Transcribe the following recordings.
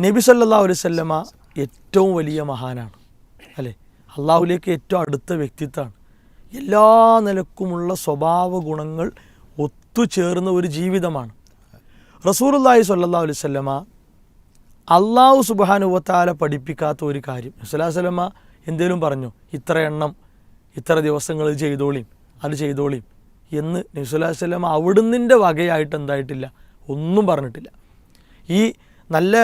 നബി സല്ലാ അലൈവല്ലമ ഏറ്റവും വലിയ മഹാനാണ്. അല്ലേ? അള്ളാഹുലേക്ക് ഏറ്റവും അടുത്ത വ്യക്തിത്വമാണ്. എല്ലാ നിലക്കുമുള്ള സ്വഭാവ ഗുണങ്ങൾ ഒത്തുചേർന്ന ഒരു ജീവിതമാണ്. റസൂലുല്ലാഹി സല്ലാ അലൈഹി വസല്ലമ അള്ളാഹു സുബാനുവത്താല പഠിപ്പിക്കാത്ത ഒരു കാര്യം. നബ്സല്ലാ സ്വലമ എന്തേലും പറഞ്ഞു ഇത്ര എണ്ണം ഇത്ര ദിവസങ്ങൾ ഇത് ചെയ്തോളിയും അത് ചെയ്തോളിയും എന്ന് നബ്സുല്ലാ സ്വലമ അവിടുന്നിന്റെ വകയായിട്ട് എന്തായിട്ടില്ല? ഒന്നും പറഞ്ഞിട്ടില്ല. ഈ നല്ല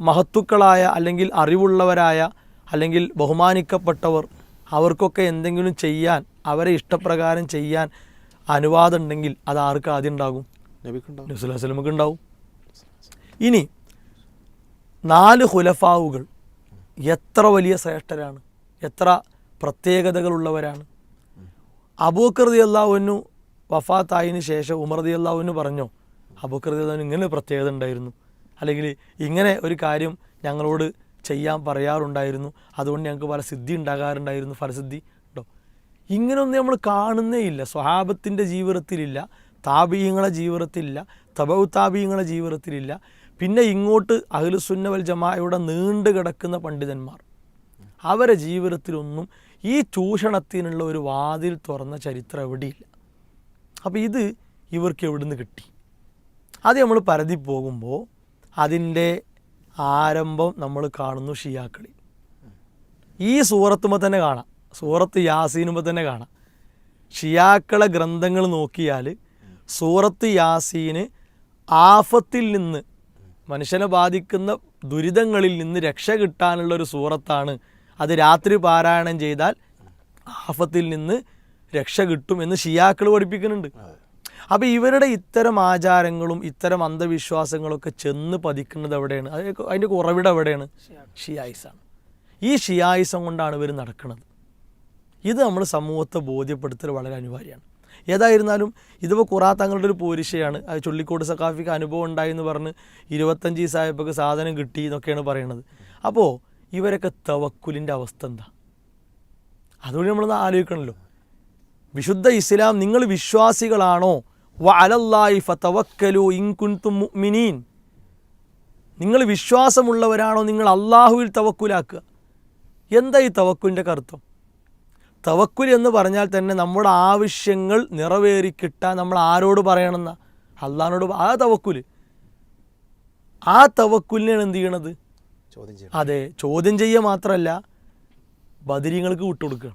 മഹത്തുക്കളായ അല്ലെങ്കിൽ അറിവുള്ളവരായ അല്ലെങ്കിൽ ബഹുമാനിക്കപ്പെട്ടവർ അവർക്കൊക്കെ എന്തെങ്കിലും ചെയ്യാൻ അവരെ ഇഷ്ടപ്രകാരം ചെയ്യാൻ അനുവാദം ഉണ്ടെങ്കിൽ അത് ആർക്ക് ആദ്യം ഉണ്ടാകും? നബിക്കുണ്ടാവും. ഉണ്ടാവും. ഇനി നാല് ഹുലഫാവുകൾ എത്ര വലിയ ശ്രേഷ്ഠരാണ് എത്ര പ്രത്യേകതകളുള്ളവരാണ്. അബൂക്കർ റതി അള്ളാഹുവിനു വഫാത്തായതിനു ശേഷം ഉമർ റതി അള്ളാഹുവിന് പറഞ്ഞോ അബൂക്കർ റതി അള്ളാഹുവിന് ഇങ്ങനെ പ്രത്യേകത ഉണ്ടായിരുന്നു. അല്ലെങ്കിൽ ഇങ്ങനെ ഒരു കാര്യം ഞങ്ങളോട് ചെയ്യാൻ പറയാറുണ്ടായിരുന്നു. അതുകൊണ്ട് ഞങ്ങൾക്ക് പല സിദ്ധി ഉണ്ടാകാറുണ്ടായിരുന്നു. ഫലസിദ്ധി ഉണ്ടോ? ഇങ്ങനെയൊന്നും നമ്മൾ കാണുന്നേ ഇല്ല. സ്വഹാബത്തിന്റെ ജീവിതത്തിലില്ല. താപീയങ്ങളെ ജീവിതത്തിലില്ല. തബൗ താപീയങ്ങളെ ജീവിതത്തിലില്ല. പിന്നെ ഇങ്ങോട്ട് അഖിലുസുന്നവൽ ജമായയുടെ നീണ്ടു കിടക്കുന്ന പണ്ഡിതന്മാർ. അവരെ ജീവിതത്തിലൊന്നും ഈ ചൂഷണത്തിനുള്ള ഒരു വാതിൽ തുറന്ന ചരിത്രം എവിടെയില്ല. അപ്പോൾ ഇത് ഇവർക്ക് എവിടുന്ന് കിട്ടി? അത് നമ്മൾ പരതി പോകുമ്പോൾ അതിന്റെ ആരംഭം നമ്മൾ കാണുന്നു ഷിയാക്കളി. ഈ സൂറത്തുമ്പോൾ തന്നെ കാണാം. സൂറത്ത് യാസീനുമ്പോൾ തന്നെ കാണാം. ഷിയാക്കളെ ഗ്രന്ഥങ്ങൾ നോക്കിയാൽ സൂറത്ത് യാസീന് ആഫത്തിൽ നിന്ന് മനുഷ്യനെ ബാധിക്കുന്ന ദുരിതങ്ങളിൽ നിന്ന് രക്ഷ കിട്ടാനുള്ള ഒരു സൂറത്താണ്. അത് രാത്രി പാരായണം ചെയ്താൽ ആഫത്തിൽ നിന്ന് രക്ഷ കിട്ടും എന്ന് ഷിയാക്കൾ പഠിപ്പിക്കുന്നുണ്ട്. അപ്പോൾ ഇവരുടെ ഇത്തരം ആചാരങ്ങളും ഇത്തരം അന്ധവിശ്വാസങ്ങളൊക്കെ ചെന്ന് പതിക്കുന്നത് എവിടെയാണ്? അത് അതിന്റെ കുറവിടം എവിടെയാണ്? ഷിയായിസാണ്. ഈ ഷിയായിസം കൊണ്ടാണ് ഇവർ നടക്കുന്നത് ഇത് നമ്മൾ സമൂഹത്തെ ബോധ്യപ്പെടുത്തൽ വളരെ അനിവാര്യമാണ്. ഏതായിരുന്നാലും ഇതിപ്പോൾ ഖുറാ തങ്ങളുടെ ഒരു പോരിശയാണ്. അത് ചുള്ളിക്കോട് സക്കാഫിക്ക് അനുഭവം ഉണ്ടായി എന്ന് പറഞ്ഞ് ഇരുപത്തഞ്ച് ദിവസമായപ്പോൾ സാധനം കിട്ടി എന്നൊക്കെയാണ് പറയുന്നത് അപ്പോൾ ഇവരൊക്കെ തവക്കുലിന്റെ അവസ്ഥ എന്താ? അതുകൊണ്ട് നമ്മളൊന്ന് ആലോചിക്കണമല്ലോ വിശുദ്ധ ഇസ്ലാം നിങ്ങൾ വിശ്വാസികളാണോ? വ അലല്ലായി ഫതവക്കലു ഇൻകുൻതും മുഅ്മിനീൻ. നിങ്ങൾ വിശ്വാസമുള്ളവരാണോ നിങ്ങൾ അള്ളാഹുവിൽ തവക്കുലാക്കുക? എന്താ ഈ തവക്കുലിന്റെ കറുത്തം? തവക്കുൽ എന്ന് പറഞ്ഞാൽ തന്നെ നമ്മുടെ ആവശ്യങ്ങൾ നിറവേറിക്കിട്ടാൻ നമ്മൾ ആരോട് പറയണമെന്ന? അള്ളാഹിനോട് ആ തവക്കുൽ ആ തവക്കുലിനാണ് എന്ത് ചെയ്യണത്? അതെ ചോദ്യം ചെയ്യുക മാത്രമല്ല ബദരീങ്ങൾക്ക് വിട്ടുകൊടുക്കുക.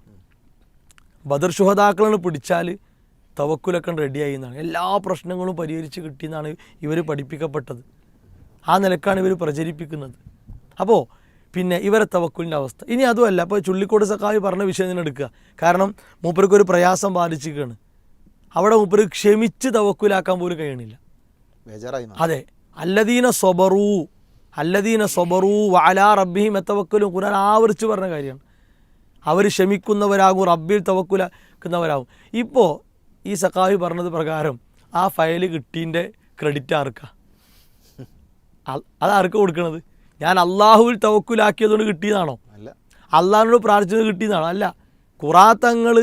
ബദർ ശുഹതാക്കളാണ് പിടിച്ചാൽ തവക്കുലൊക്കെ റെഡിയായി എന്നാണ്. എല്ലാ പ്രശ്നങ്ങളും പരിഹരിച്ച് കിട്ടിയെന്നാണ് ഇവർ പഠിപ്പിക്കപ്പെട്ടത്. ആ നിലക്കാണ് ഇവർ പ്രചരിപ്പിക്കുന്നത്. അപ്പോൾ പിന്നെ ഇവരെ തവക്കുലിന്റെ അവസ്ഥ. ഇനി അതുമല്ല അപ്പോൾ ചുള്ളിക്കോട് സഖാവി പറഞ്ഞ വിഷയം തന്നെ എടുക്കുക. കാരണം മൂപ്പർക്ക് ഒരു പ്രയാസം ബാധിച്ചിരിക്കുകയാണ്. അവിടെ മൂപ്പർ ക്ഷമിച്ച് തവക്കുലാക്കാൻ പോലും കഴിയണില്ല. അതെ. അല്ലദീന സൊബറു അല്ലദീന സൊബറു വാലാ റബ്ബിഹിം എത്തവക്കലും. കുറാൻ ആവർത്തിച്ച് പറഞ്ഞ കാര്യമാണ്. അവർ ക്ഷമിക്കുന്നവരാകും റബ്ബിൽ തവക്കുലാക്കുന്നവരാകും. ഇപ്പോൾ ഈ സഖാവി പറഞ്ഞത് പ്രകാരം ആ ഫയൽ കിട്ടീന്റെ ക്രെഡിറ്റ് ആർക്കാ? അത് ആർക്ക് കൊടുക്കണത്? ഞാൻ അള്ളാഹുവിൽ തവക്കുലാക്കിയതുകൊണ്ട് കിട്ടിയതാണോ? അല്ല. അള്ളാഹിനോട് പ്രാർത്ഥിച്ചത് കിട്ടിയതാണോ? അല്ല. ഖുറാത്തങ്ങൾ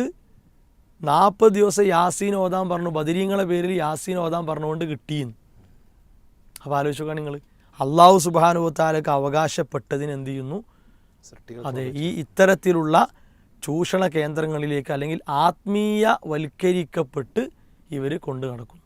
നാൽപ്പത് ദിവസം യാസീൻ ഓതാൻ പറഞ്ഞു. ബദരീങ്ങളെ പേരിൽ യാസീൻ ഓതാൻ പറഞ്ഞുകൊണ്ട് കിട്ടിയെന്ന് അപ്പോൾ ആലോചിച്ചോക്കാം നിങ്ങൾ അള്ളാഹു സുബാനുഭവത്താലൊക്കെ അവകാശപ്പെട്ടതിന് എന്ത് ചെയ്യുന്നു? അതെ ഈ ഇത്തരത്തിലുള്ള ചൂഷണ കേന്ദ്രങ്ങളിലേക്ക് അല്ലെങ്കിൽ ആത്മീയ വൽക്കരിക്കപ്പെട്ട് ഇവർ കൊണ്ടു നടക്കുന്നു.